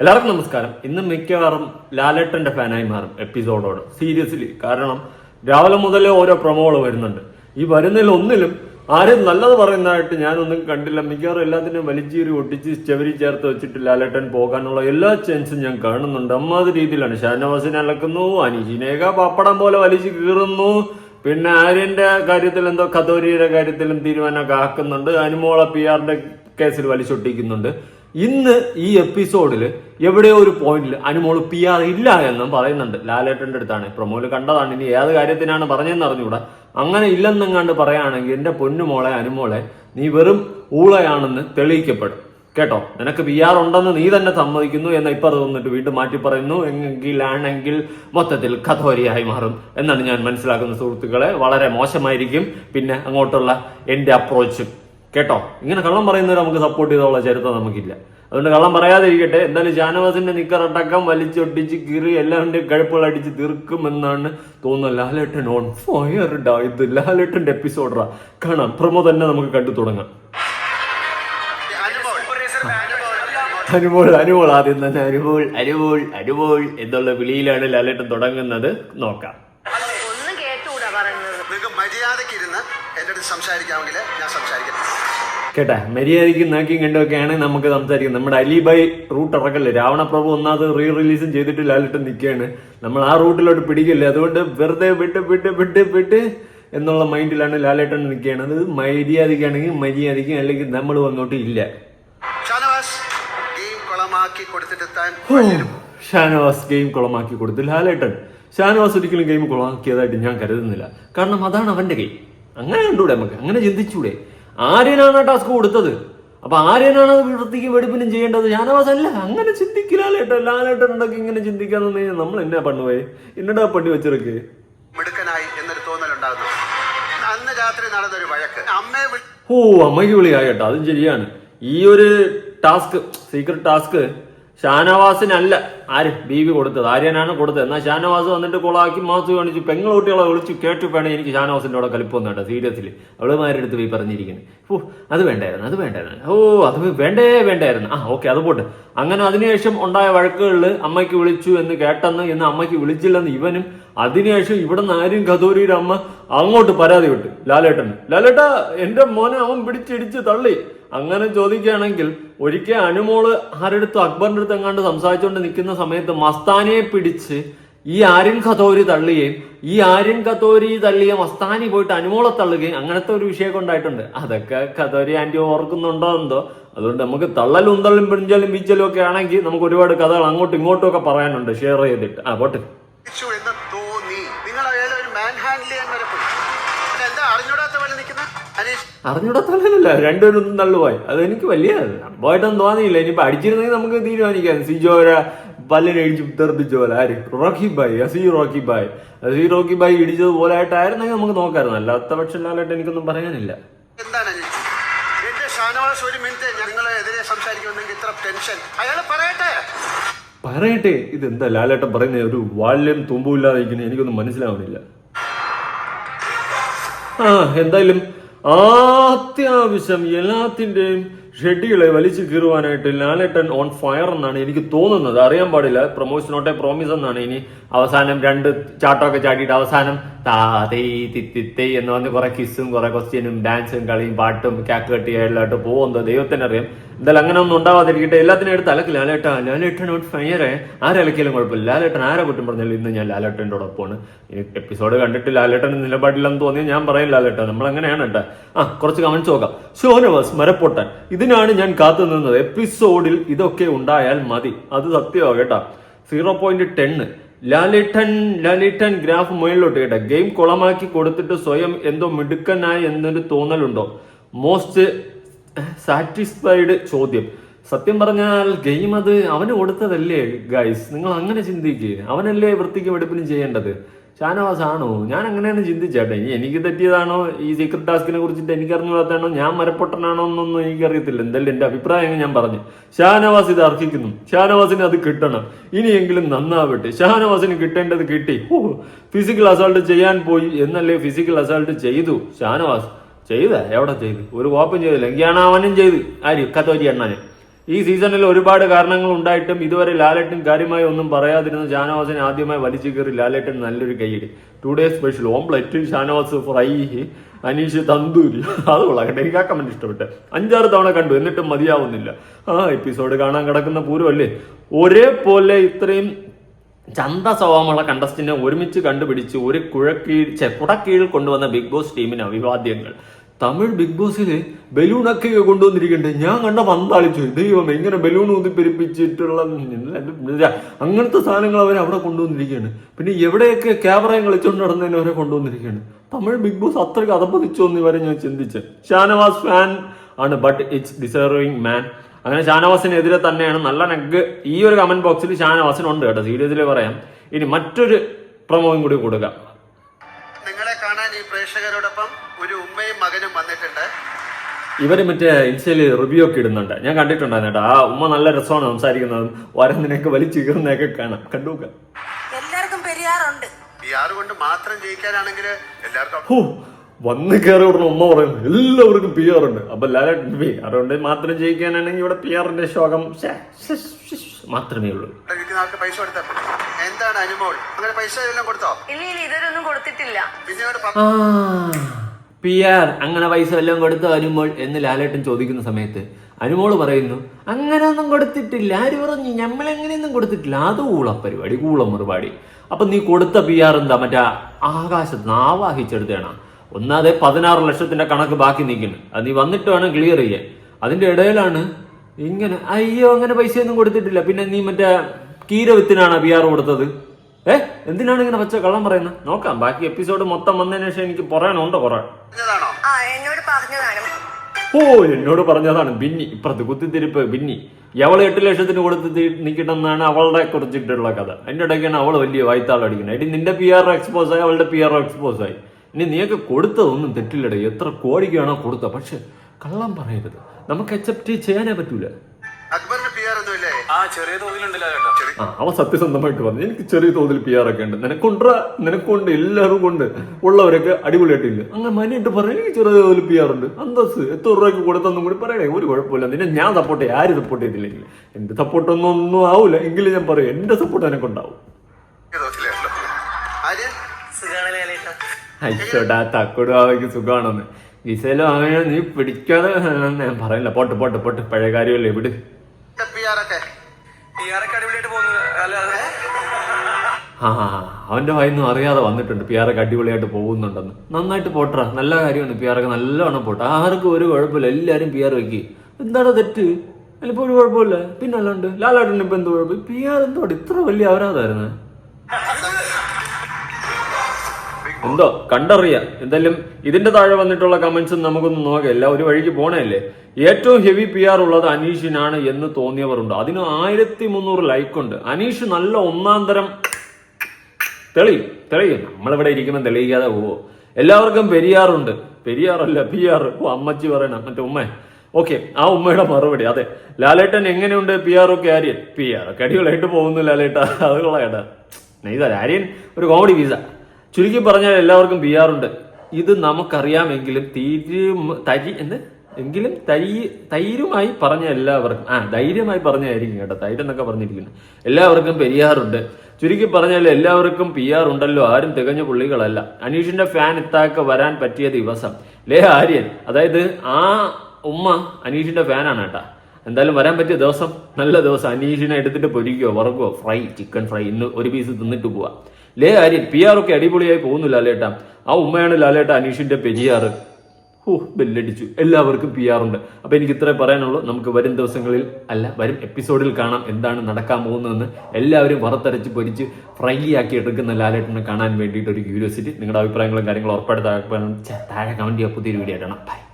എല്ലാവർക്കും നമസ്കാരം. ഇന്ന് മിക്കവാറും ലാലേട്ടന്റെ ഫാനായി മാറും എപ്പിസോഡോട് സീരിയസ്ലി. കാരണം രാവിലെ മുതലേ ഓരോ പ്രൊമോകൾ വരുന്നുണ്ട്. ഈ വരുന്നതിൽ ഒന്നിലും ആരും നല്ലത് പറയുന്നതായിട്ട് ഞാനൊന്നും കണ്ടില്ല. മിക്കവാറും എല്ലാത്തിനും വലിച്ചീറി ഒട്ടിച്ച് ചെവരി ചേർത്ത് വെച്ചിട്ട് ലാലേട്ടൻ പോകാനുള്ള എല്ലാ ചാൻസും ഞാൻ കാണുന്നുണ്ട്. അമ്മാത് രീതിയിലാണ്. ഷാനവാസിനെ അലക്കുന്നു അനീഷിനേക പപ്പടം പോലെ വലിച്ചു കീറുന്നു. പിന്നെ ആര്യന്റെ കാര്യത്തിൽ എന്തോ കതോരിയുടെ കാര്യത്തിലും തീരുമാനമൊക്കെ ആക്കുന്നുണ്ട്. അനുമോള പി ആറിന്റെ കേസിൽ വലിച്ചൊട്ടിക്കുന്നുണ്ട്. ഇന്ന് ഈ എപ്പിസോഡിൽ എവിടെയോ ഒരു പോയിന്റിൽ അനുമോൾ പി ആർ ഇല്ല എന്നും പറയുന്നുണ്ട്. ലാലേട്ടന്റെ അടുത്താണ്. പ്രൊമോയിൽ കണ്ടതാണ്. ഇനി ഏത് കാര്യത്തിനാണ് പറഞ്ഞതെന്ന് അറിഞ്ഞുകൂടാ അങ്ങനെ ഇല്ലെന്നെങ്ങാണ്ട് പറയുകയാണെങ്കിൽ എന്റെ പൊന്നുമോളെ അനുമോളെ നീ വെറും ഊളയാണെന്ന് തെളിയിക്കപ്പെടും. കേട്ടോ? നിനക്ക് പി ആർ ഉണ്ടെന്ന് നീ തന്നെ സമ്മതിക്കുന്നു എന്ന ഇപ്പൊ തോന്നിട്ട് വീണ്ടും മാറ്റി പറയുന്നു. എങ്കിലാണെങ്കിൽ മൊത്തത്തിൽ കഥോരിയായി മാറും എന്നാണ് ഞാൻ മനസ്സിലാക്കുന്ന സുഹൃത്തുക്കളെ. വളരെ മോശമായിരിക്കും. പിന്നെ അങ്ങോട്ടുള്ള എന്റെ അപ്രോച്ചും കേട്ടോ? ഇങ്ങനെ കള്ളം പറയുന്നവർ നമുക്ക് സപ്പോർട്ട് ചെയ്തോളാം ചരിത്രം നമുക്കില്ല. അതുകൊണ്ട് കള്ളം പറയാതിരിക്കട്ടെ. എന്തായാലും ഷാനവാസിന്റെ നിക്കറടക്കം വലിച്ചൊട്ടിച്ച് കീറി എല്ലാവരുടെയും കഴുപ്പുകൾ അടിച്ച് തീർക്കുമെന്നാണ് തോന്നുന്നത്. ലാലേട്ടൻ ഓൺ ഫയർ ഡാ ഇത്. ലാലേട്ടന്റെ എപ്പിസോഡാ കാണാം. പ്രമോ തന്നെ നമുക്ക് കണ്ടു തുടങ്ങാം. അനുമോൾ അനുമോൾ. ആദ്യം തന്നെ അനുമോൾ അനുമോൾ അനുമോൾ എന്നുള്ള വിളിയിലാണ് ലാലേട്ടൻ തുടങ്ങുന്നത്. നോക്കാം. ഒന്നും കേട്ടുകൂടാ പറയുന്നത്. നിങ്ങൾക്ക് മര്യാദയ്ക്ക് ഇരുന്ന് എന്റെ അടുത്ത് സംസാരിക്കാമെങ്കിൽ കേട്ടാ മര്യാദയ്ക്ക് നോക്കി കണ്ടൊക്കെയാണ് നമുക്ക് സംസാരിക്കുന്നത്. നമ്മുടെ അലിബായ് റൂട്ട് ഇറക്കല്ലേ? രാവണപ്രഭു ഒന്നാമത് റീ റിലീസും ചെയ്തിട്ട് ലാലിട്ട് നിൽക്കുകയാണ്. നമ്മൾ ആ റൂട്ടിലോട്ട് പിടിക്കില്ലേ? അതുകൊണ്ട് വെറുതെ വിട്ട് വിട്ട് വിട്ട് വിട്ട് എന്നുള്ള മൈൻഡിലാണ് ലാലേട്ടൻ നിൽക്കുകയാണ്. അത് മര്യാദയ്ക്കാണെങ്കിൽ മര്യാദയ്ക്കും അല്ലെങ്കിൽ നമ്മൾ വന്നോട്ട് ഇല്ല. ഷാനവാസ് ഗെയിം കുളമാക്കി കൊടുത്തിട്ട് ഷാനവാസ് ഗെയിം കുളമാക്കി കൊടുത്തു ലാലേട്ടൻ. ഷാനവാസ് ഒരിക്കലും ഗെയിം കുളമാക്കിയതായിട്ട് ഞാൻ കരുതുന്നില്ല. കാരണം അതാണ് അവന്റെ ഗെയിം അങ്ങനെ കണ്ടൂടെ നമുക്ക്? അങ്ങനെ ചിന്തിച്ചൂടെ? ആര്യനാണ് ആ ടാസ്ക് കൊടുത്തത്. അപ്പൊ ആര്യനാണ് അത് വൃത്തിക്ക് വെടിപ്പിനും ചെയ്യേണ്ടത്. ഷാനവാസ് അല്ല അങ്ങനെ ചിന്തിക്കില്ല ലാലേട്ടൻ. ലാലേട്ടൻ ഉണ്ടാക്കി ഇങ്ങനെ ചിന്തിക്കാന്ന് കഴിഞ്ഞാൽ നമ്മൾ എന്നാ പണ്ണുപോയി എന്നടാ പണി വെച്ചിറക്ക് മിടുക്കനായി എന്നൊരു തോന്നലുണ്ടാകുന്നു അന്ന് രാത്രി നടന്നൊരു വഴക്ക്. അമ്മയെ ഓ അമ്മയ്ക്ക് വിളിയായി കേട്ടോ. അതും ശരിയാണ്. ഈ ഒരു ടാസ്ക് സീക്രട്ട് ടാസ്ക് ഷാനവാസിനല്ല. ആര്? ബീവി കൊടുത്തത്. ആര്യനാണ് കൊടുത്തത്. എന്നാൽ ഷാനവാസ് വന്നിട്ട് കൊളാക്കി മാസ്ക് കാണിച്ചു. പെങ്ങളുട്ടികളെ വിളിച്ചു കേട്ടു വേണേ എനിക്ക് ഷാനവാസിന്റെ കൂടെ കലിപ്പൊന്നും കേട്ടോ സീരിയസിൽ അവളുമാരെടുത്ത് പോയി പറഞ്ഞിരിക്കുന്നത് ഓ അത് വേണ്ടായിരുന്നു അത് വേണ്ടായിരുന്നു. ഓ അത് വേണ്ടേ വേണ്ടായിരുന്നു. ആ ഓക്കെ അത് പോട്ടെ. അങ്ങനെ അതിനുശേഷം ഉണ്ടായ വഴക്കുകളിൽ അമ്മയ്ക്ക് വിളിച്ചു എന്ന് കേട്ടെന്ന് എന്ന് അമ്മയ്ക്ക് വിളിച്ചില്ലെന്ന് ഇവനും അതിനുശേഷം ഇവിടെ നിന്ന് ആരും കതൂരിയുടെ അമ്മ അങ്ങോട്ട് പരാതി വിട്ടു. ലാലേട്ടന് ലാലേട്ട എന്റെ മോനെ അവൻ പിടിച്ചിടിച്ച് തള്ളി. അങ്ങനെ ചോദിക്കുകയാണെങ്കിൽ ഒരിക്കൽ അനുമോൾ ആരെടുത്ത് അക്ബറിന്റെ അടുത്ത് എങ്ങാണ്ട് സംസാരിച്ചുകൊണ്ട് നിൽക്കുന്ന സമയത്ത് മസ്താനിയെ പിടിച്ച് ഈ ആര്യൻ ഖതോരി തള്ളുകയും ഈ ആര്യൻ ഖതോരി തള്ളിയ മസ്താനി പോയിട്ട് അനുമോളെ തള്ളുകയും അങ്ങനത്തെ ഒരു വിഷയമൊക്കെ ഉണ്ടായിട്ടുണ്ട്. അതൊക്കെ ഖതോരി ആന്റി ഓർക്കുന്നുണ്ടോ എന്തോ? അതുകൊണ്ട് നമുക്ക് തള്ളലും ഉന്തള്ളും പിടിഞ്ചലും ബീച്ചലും ഒക്കെ ആണെങ്കിൽ നമുക്ക് ഒരുപാട് കഥകൾ അങ്ങോട്ടും ഇങ്ങോട്ടും ഒക്കെ പറയാനുണ്ട്. ഷെയർ ചെയ്തിട്ട്. ആ പോട്ടെ. അനീഷ് രണ്ടുപേരും തള്ളുപോയി അത് എനിക്ക് വലിയ സംഭവമായിട്ടൊന്നും തോന്നിയില്ല. ഇനിയിപ്പോ അടിച്ചിരുന്നെങ്കിൽ നമുക്ക് തീരുമാനിക്കാം. സിജോര പല്ലിനടിച്ച് തെറിപ്പിച്ച പോലെ ആര്? റോക്കി ബായ് അസീ റോക്കി ബായ് അസീ റോക്കി ബായ് ഇടിച്ചത് പോലെ ആയിട്ടായിരുന്നെങ്കിൽ നമുക്ക് നോക്കാമായിരുന്നു. അല്ലാത്ത പക്ഷം പക്ഷമല്ലായിട്ട് എനിക്കൊന്നും പറയാനില്ല. എന്താണ്? എന്റെ ഷാനവാസ് ഒരു മിനിറ്റ് ഇത്ര ടെൻഷൻ അയാൾ പറയട്ടെ. പറയട്ടെ. ഇതെന്താ ലാലേട്ടൻ പറയുന്ന ഒരു വാല്യം തുമ്പുമില്ലാതെ എനിക്കൊന്നും മനസ്സിലാവുന്നില്ല. ആ എന്തായാലും അത്യാവശ്യം എല്ലാത്തിന്റെയും ഷെഡ്യൂളെ വലിച്ചു കീറുവാനായിട്ട് ലാലേട്ടൻ ഓൺ ഫയർ എന്നാണ് എനിക്ക് തോന്നുന്നത്. അറിയാൻ പാടില്ല. പ്രൊമോഷൻ നോട്ടെ പ്രോമിസ് എന്നാണ്. ഇനി അവസാനം രണ്ട് ചാട്ടമൊക്കെ ചാടിയിട്ട് അവസാനം താതേ തിത്തിത്തേ എന്ന് പറഞ്ഞ് കുറെ കിസ്സും കുറെ ക്വസ്റ്റ്യനും ഡാൻസും കളിയും പാട്ടും കാക്കുകട്ടിയായിട്ട് പോകുന്നത് ദൈവത്തിന് അറിയാം എന്തായാലും അങ്ങനെ ഒന്നും ഉണ്ടാവാതിരിക്കട്ടെ. എല്ലാത്തിനും എടുത്ത് അലക്ക് ലാലേട്ടാ. നോട്ട് ഫയറെ ആരലക്കിയാലും കുഴപ്പമില്ല. ലാലേട്ടൻ ആരെ കുറ്റം പറഞ്ഞാലും ഇന്ന് ഞാൻ ലാലേട്ടന്റെ ഒപ്പമാണ് എപ്പിസോഡ് കണ്ടിട്ട് ലാലേട്ടൻ നിലപാടില്ലെന്ന് തോന്നി ഞാൻ പറയും ലാലേട്ടൻ നമ്മൾ അങ്ങനെയാണ് കേട്ടോ. ആ കുറച്ച് കമൻസ് നോക്കാം. ഷോനവാസ് മരപ്പൊട്ടൻ. ഇതിനാണ് ഞാൻ കാത്തു നിന്നത് എപ്പിസോഡിൽ ഇതൊക്കെ ഉണ്ടായാൽ മതി. അത് സത്യമാണ് കേട്ടോ. സീറോ പോയിന്റ് ടെന്ന് ലാലിട്ടൻ ലാലിട്ടൻ ഗ്രാഫ് മുകളിലോട്ട് കേട്ടെ. ഗെയിം കുളമാക്കി കൊടുത്തിട്ട് സ്വയം എന്തോ മിടുക്കനായി എന്നൊരു തോന്നലുണ്ടോ? മോസ്റ്റ് സാറ്റിസ്ഫൈഡ് ചോദ്യം. സത്യം പറഞ്ഞാൽ ഗെയിം അത് അവന് കൊടുത്തതല്ലേ ഗൈസ് നിങ്ങൾ അങ്ങനെ ചിന്തിക്കുക അവനല്ലേ വൃത്തിക്ക് വെടുപ്പിനും ചെയ്യേണ്ടത്? ഷാനവാസ് ആണോ? ഞാൻ അങ്ങനെയാണ് ചിന്തിച്ചേട്ടെ ഇനി എനിക്ക് തെറ്റിയതാണോ? ഈ സീക്രട്ട് ടാസ്കിനെ കുറിച്ചിട്ട് എനിക്ക് അറിഞ്ഞുകൂടാത്താണോ ഞാൻ മരപ്പൊട്ടനാണോ എന്നൊന്നും എനിക്കറിയത്തില്ല. എന്തായാലും എന്റെ അഭിപ്രായം ഞാൻ പറഞ്ഞു. ഷാനവാസ് ഇത് അർഹിക്കുന്നു. ഷാനവാസിന് അത് കിട്ടണം. ഇനിയെങ്കിലും നന്നാവട്ടെ. ഷാനവാസിന് കിട്ടേണ്ടത് കിട്ടി. ഫിസിക്കൽ അസാൾട്ട് ചെയ്യാൻ പോയി എന്നല്ലേ ഫിസിക്കൽ അസാൾട്ട് ചെയ്തു? ഷാനവാസ്. ചെയ്ത? എവിടെ ചെയ്ത്? ഒരു കോപ്പും ചെയ്തില്ല. എങ്കിയാണാവനും ചെയ്ത്. ആര്? കത്തോരി എണ്ണാന് ഈ സീസണിൽ ഒരുപാട് കാരണങ്ങൾ ഉണ്ടായിട്ടും ഇതുവരെ ലാലേട്ടൻ കാര്യമായി ഒന്നും പറയാതിരുന്ന ഷാനവാസിനെ ആദ്യമായി വലിച്ചു കയറി ലാലേട്ടൻ നല്ലൊരു കൈയ്യടി. Today special omelette Shanavas fry Aneesh tandoori. അത് കൊള്ളാകട്ടെ എനിക്ക് ആ കമന്റ് ഇഷ്ടപ്പെട്ട്. അഞ്ചാറ് തവണ കണ്ടു. എന്നിട്ടും മതിയാവുന്നില്ല. ആ എപ്പിസോഡ് കാണാൻ കിടക്കുന്ന പൂരമല്ലേ ഒരേപോലെ ഇത്രയും ചന്ത സ്വഭാവമുള്ള കണ്ടസ്റ്റിനെ ഒരുമിച്ച് കണ്ടുപിടിച്ച് ഒരു കുഴക്കീഴ് ചെ കുടക്കീഴിൽ കൊണ്ടുവന്ന ബിഗ് ബോസ് ടീമിന് അഭിവാദ്യങ്ങൾ. തമിഴ് ബിഗ് ബോസിൽ ബലൂണൊക്കെ കൊണ്ടുവന്നിരിക്കണ്ടേ ഞാൻ കണ്ട പന്താളിച്ചു ദൈവം എങ്ങനെ ബലൂൺ ഊതിപ്പെരിപ്പിച്ചിട്ടുള്ള അങ്ങനത്തെ സാധനങ്ങൾ അവർ അവിടെ കൊണ്ടുവന്നിരിക്കുകയാണ് പിന്നെ എവിടെയൊക്കെ ക്യാമറയും കളിച്ചുകൊണ്ട് നടന്നതിന് അവരെ കൊണ്ടുവന്നിരിക്കുകയാണ് തമിഴ് ബിഗ് ബോസ് അത്രയ്ക്ക് അതപ്പതിച്ചോ എന്ന് ഇവരെ ഞാൻ ചിന്തിച്ച്. ഷാനവാസ് ഫാൻ ആണ് ബട്ട് ഇറ്റ്സ് ഡിസേർവിങ് മാൻ അങ്ങനെ ഷാനവാസിനെതിരെ തന്നെയാണ് നല്ല നെഗ് ഈ ഒരു കമന്റ് ബോക്സിൽ ഷാനവാസിനുണ്ട് കേട്ടോ. സീരിയസിൽ പറയാം. ഇനി മറ്റൊരു പ്രമോയും കൂടി കൊടുക്കാം നിങ്ങളെ കാണാൻ ഈ പ്രേക്ഷകരോടൊപ്പം ഒരു ഉമ്മയും മകനും വന്നിട്ടുണ്ട്. ഇവർ മറ്റേ ഇൻസ്റ്റയിൽ റിവ്യൂ ഒക്കെ ഇടുന്നുണ്ട്. ഞാൻ കണ്ടിട്ടുണ്ടായിരുന്നു കേട്ടോ. ആ ഉമ്മ നല്ല രസമാണ് സംസാരിക്കുന്നതും വരന്നിനൊക്കെ വലിച്ചു കീറുന്നതൊക്കെ കാണാം. കണ്ടു എല്ലാവർക്കും പെരിയാറുണ്ട്. കൊണ്ട് മാത്രം ജയിക്കാനാണെങ്കിൽ എല്ലാവർക്കും വന്ന് കയറി ഉടനെ ഉമ്മ പറയുന്നു എല്ലാവർക്കും പി ആർ ഉണ്ട്. അപ്പൊ ലാലേട്ടൻ പി ആർ ഉണ്ട് മാത്രം ജയിക്കാനാണെങ്കിൽ ഇവിടെ പി ആറിന്റെ ശോകം മാത്രമേ ഉള്ളൂ. പൈസ എന്താണ് അനുമോൾ? അങ്ങനെ പൈസ എല്ലാം കൊടുത്തോ? ഇല്ല ഇല്ല ഇതുവരൊന്നും കൊടുത്തിട്ടില്ല. പി ആർ അങ്ങനെ പൈസ വല്ലതും കൊടുത്തു അനുമോൾ എന്ന് ലാലേട്ടൻ ചോദിക്കുന്ന സമയത്ത് അനുമോൾ പറയുന്നു അങ്ങനെ ഒന്നും കൊടുത്തിട്ടില്ല. ആര് പറഞ്ഞു? ഞമ്മളെങ്ങനെയൊന്നും കൊടുത്തിട്ടില്ല. അത് ഊള പരിപാടി ഊളം മറുപാടി അപ്പൊ നീ കൊടുത്ത പി ആർ എന്താ? മറ്റേ ആകാശത്ത് നിന്ന് ആവാഹിച്ചെടുത്തേണ ഒന്നാതെ പതിനാറ് ലക്ഷത്തിന്റെ കണക്ക് ബാക്കി നിൽക്കുന്നു. അത് നീ വന്നിട്ട് വേണം ക്ലിയർ ചെയ്യാൻ. അതിന്റെ ഇടയിലാണ് ഇങ്ങനെ അയ്യോ അങ്ങനെ പൈസയൊന്നും കൊടുത്തിട്ടില്ല. പിന്നെ നീ മറ്റേ കീരവിത്തിനാണ് ബി ആർ കൊടുത്തത്. ഏ? എന്തിനാണ് ഇങ്ങനെ പച്ച കള്ളം പറയുന്നത്? നോക്കാം. ബാക്കി എപ്പിസോഡ് മൊത്തം വന്നതിന് ശേഷം എനിക്ക് പറയാനുണ്ടോ കുറെ? പറഞ്ഞതാണോ? ആ എന്നോട് പറഞ്ഞതാണ്. ഓ എന്നോട് പറഞ്ഞതാണ്. ബിന്നി ഇപ്പുറത്ത് കുത്തിത്തിരിപ്പ് ബിന്നി. എവൾ എട്ട് ലക്ഷത്തിന് കൊടുത്ത് നിൽക്കണമെന്നാണ് അവളുടെ കുറിച്ചിട്ടുള്ള കഥ. അതിന്റെ ഇടയ്ക്കാണ് അവൾ വലിയ വായ്ത്താളടിക്കുന്നത്. എടി നിന്റെ പി ആർ എക്സ്പോസ് ആയി അവളുടെ പി ആർ എക്സ്പോസ് ആയി. ഇനി നീയൊക്കെ കൊടുത്തതൊന്നും തെറ്റില്ലടേ. എത്ര കോടിക്കാണോ കൊടുത്ത. പക്ഷെ കള്ളം പറയരുത്. നമുക്ക് അക്സെപ്റ്റ് ചെയ്യാനേ പറ്റൂല. അവ സത്യസന്ധമായിട്ട് പറഞ്ഞു. എനിക്ക് ചെറിയ തോതിൽ പി ആർ ഒക്കെ ഉണ്ട്. നിനക്കുണ്ട നിനക്കുണ്ട് എല്ലാവരും കൊണ്ട് ഉള്ളവരൊക്കെ അടിപൊളിയായിട്ടില്ല? അങ്ങനെ മനിയിട്ട് പറഞ്ഞു എനിക്ക് ചെറിയ തോതിൽ പി ആർ ഉണ്ട്. അന്തസ് എത്ര രൂപയ്ക്ക് കൊടുത്തെന്നും കൂടി പറയണേ. ഒരു കുഴപ്പമില്ല. നിന്നെ ഞാൻ സപ്പോർട്ട് ചെയ്യും. ആര് സപ്പോർട്ട് ചെയ്തില്ലെങ്കിൽ. എന്റെ സപ്പോർട്ടൊന്നും ഒന്നും ആവൂല. എങ്കിലും ഞാൻ പറയും എന്റെ സപ്പോർട്ട് എനക്കുണ്ടാവും. അയ്യോടാ തക്കോട് ബാബയ്ക്ക് സുഖമാണെന്ന്. വിസയിലും അങ്ങനെ നീ പിടിക്കാതെ ഞാൻ പറയില്ല. പോട്ട് പോട്ട് പോട്ട്. പഴയ കാര്യമല്ലേ വിട്. ആ അവന്റെ വായിന്നും അറിയാതെ വന്നിട്ടുണ്ട്. പി ആറൊക്കെ ഒക്കെ അടിപൊളിയായിട്ട് പോകുന്നുണ്ടെന്ന്. നന്നായിട്ട് പോട്ടറ നല്ല കാര്യമാണ് പി ആറൊക്കെ ഒക്കെ. നല്ലവണ്ണം പോട്ടെ. ആർക്കും ഒരു കുഴപ്പമില്ല. എല്ലാരും പി ആർ വെക്കി. എന്താണ് തെറ്റ്? അതിലിപ്പോ ഒരു കുഴപ്പമില്ല. പിന്നെ അല്ലാണ്ട് ലാലാട്ടിന് ഇപ്പൊ എന്ത് കുഴപ്പം? പി ആർ എന്തോട്? ഇത്ര വലിയ അപരാധമായിരുന്നു. എന്തോ കണ്ടറിയ. എന്തായാലും ഇതിന്റെ താഴെ വന്നിട്ടുള്ള കമന്റ്സ് നമുക്കൊന്ന് നോക്കാം. ഒരു വഴിക്ക് പോണല്ലേ? ഏറ്റവും ഹെവി പി ആർ ഉള്ളത് അനീഷിനാണ് എന്ന് തോന്നിയവരുണ്ട്. അതിന് ആയിരത്തി മുന്നൂറ് ലൈക്ക് ഉണ്ട്. അനീഷ് നല്ല ഒന്നാം തരം. തെളിയും തെളിയും. നമ്മളിവിടെ ഇരിക്കുമ്പോൾ തെളിയിക്കാതെ പോവോ. എല്ലാവർക്കും പെരിയാറുണ്ട്. പെരിയാറല്ല പി ആർ ഓ അമ്മച്ചി പറയണം മറ്റേ ഉമ്മ. ഓക്കെ ആ ഉമ്മയുടെ മറുപടി. അതെ. ലാലേട്ടൻ എങ്ങനെയുണ്ട് പി ആർ ഒക്കെ ആര്യൻ? പി ആർ ഒക്കെ അടിപൊളിയായിട്ട് പോകുന്നു ലാലേട്ട. അത് കൊള്ളാേട്ടാ നൈസാ ആര്യൻ? ഒരു കോമഡി പീസ ചുരുക്കി പറഞ്ഞാൽ എല്ലാവർക്കും ബി ആർ ഉണ്ട്. ഇത് നമുക്കറിയാമെങ്കിലും തീരും തരി എന്ന് എങ്കിലും തൈ തൈരുമായി പറഞ്ഞ എല്ലാവർക്കും ആ ധൈര്യമായി പറഞ്ഞായിരിക്കും കേട്ടോ തൈര് എന്നൊക്കെ പറഞ്ഞിരിക്കുന്നു. എല്ലാവർക്കും പെരിയാറുണ്ട് ചുരുക്കി പറഞ്ഞാൽ എല്ലാവർക്കും പി ആർ ഉണ്ടല്ലോ ആരും തികഞ്ഞ പുള്ളികളല്ല. അനീഷിന്റെ ഫാൻ ഇത്താക്ക വരാൻ പറ്റിയ ദിവസം. ലേ ആര്യൻ അതായത് ആ ഉമ്മ അനീഷിന്റെ ഫാനാണ് കേട്ടാ. എന്തായാലും വരാൻ പറ്റിയ ദിവസം നല്ല ദിവസം. അനീഷിനെ എടുത്തിട്ട് പൊരിക്കോ വറക്കോ ഫ്രൈ ചിക്കൻ ഫ്രൈ ഇന്ന് ഒരു പീസ് തിന്നിട്ട് പോവാ. ലേ ആര്യൻ പി ആർ ഒക്കെ അടിപൊളിയായി പോകുന്നു ലാലേട്ട. ആ ഉമ്മയാണ് ലാലേട്ട അനീഷിന്റെ പെരിയാറ്. ഹൂ ബെല്ലടിച്ചു. എല്ലാവർക്കും പി ആർ ഉണ്ട്. അപ്പൊ എനിക്ക് ഇത്രേ പറയാനുള്ളൂ. നമുക്ക് വരും ദിവസങ്ങളിൽ അല്ല വരും എപ്പിസോഡിൽ കാണാം എന്താണ് നടക്കാൻ പോകുന്നതെന്ന് എല്ലാവരും വറുത്തരച്ച് പൊരിച്ച് ഫ്രൈ ആക്കി എടുക്കുന്ന ലാലേട്ടനെ കാണാൻ വേണ്ടിയിട്ട് ഒരു ക്യൂരിയോസിറ്റി നിങ്ങളുടെ അഭിപ്രായങ്ങളും കാര്യങ്ങളും ഉറപ്പായിട്ട് താഴെ താഴെ കമന്റ് ചെയ്യുക പുതിയൊരു വീഡിയോ ആയിട്ടാണ് ബൈ